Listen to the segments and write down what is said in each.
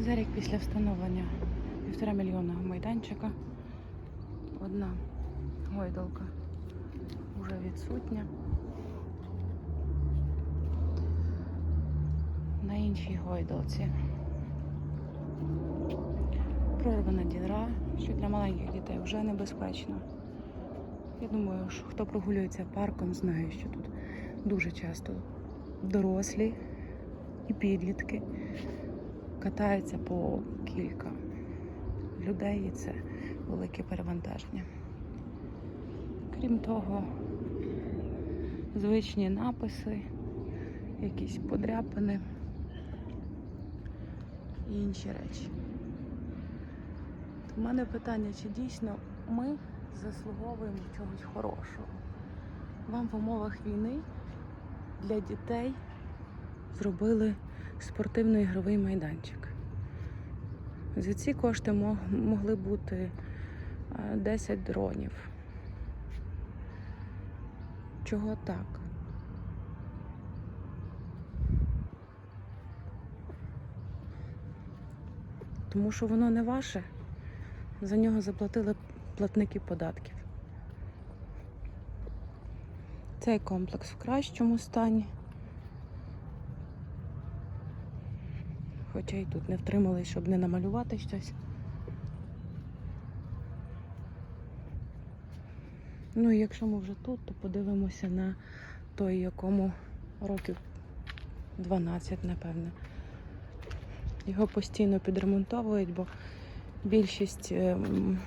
За рік після встановлення півтора мільйонного майданчика одна гойдалка вже відсутня. На іншій гойдалці прорвана діра, що для маленьких дітей вже небезпечно. Я думаю, що хто прогулюється парком, знає, що тут дуже часто дорослі і підлітки катаються по кілька людей, і це велике перевантаження. Крім того, звичні написи, якісь подряпини і інші речі. У мене питання, чи дійсно ми заслуговуємо чогось хорошого? Вам в умовах війни для дітей зробили спортивно-ігровий майданчик. За ці кошти могли бути е, 10 дронів. Чого так? Тому що воно не ваше. За нього заплатили платники податків. Цей комплекс в кращому стані. Хоча й тут не втримались, щоб не намалювати щось. Ну і якщо ми вже тут, то подивимося на той, якому років 12, напевне. Його постійно підремонтовують, бо більшість ем,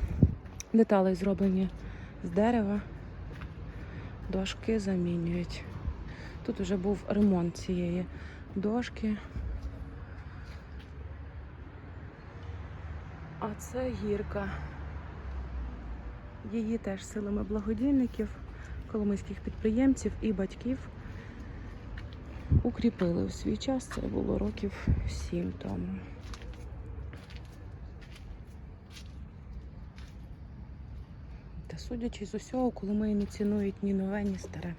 деталей зроблені з дерева, дошки замінюють. Тут вже був ремонт цієї дошки. А це гірка. Її теж силами благодійників, коломийських підприємців і батьків укріпили у свій час. Це було років сім тому. Та судячи з усього, Коломиї не цінують ні нове, ні старе.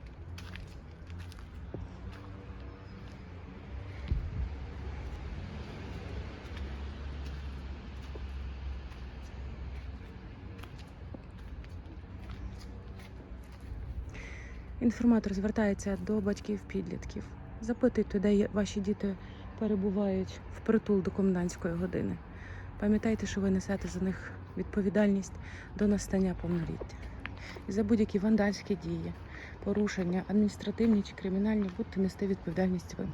Інформатор звертається до батьків-підлітків. Запитуйте, де ваші діти перебувають впритул до комендантської години. Пам'ятайте, що ви несете за них відповідальність до настання повноліття. І за будь-які вандальські дії, порушення, адміністративні чи кримінальні, будьте нести відповідальність ви.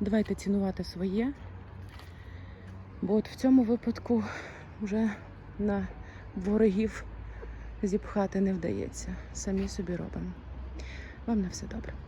Давайте цінувати своє, бо от в цьому випадку вже на ворогів зіпхати не вдається. Самі собі робимо. Вам на все добре.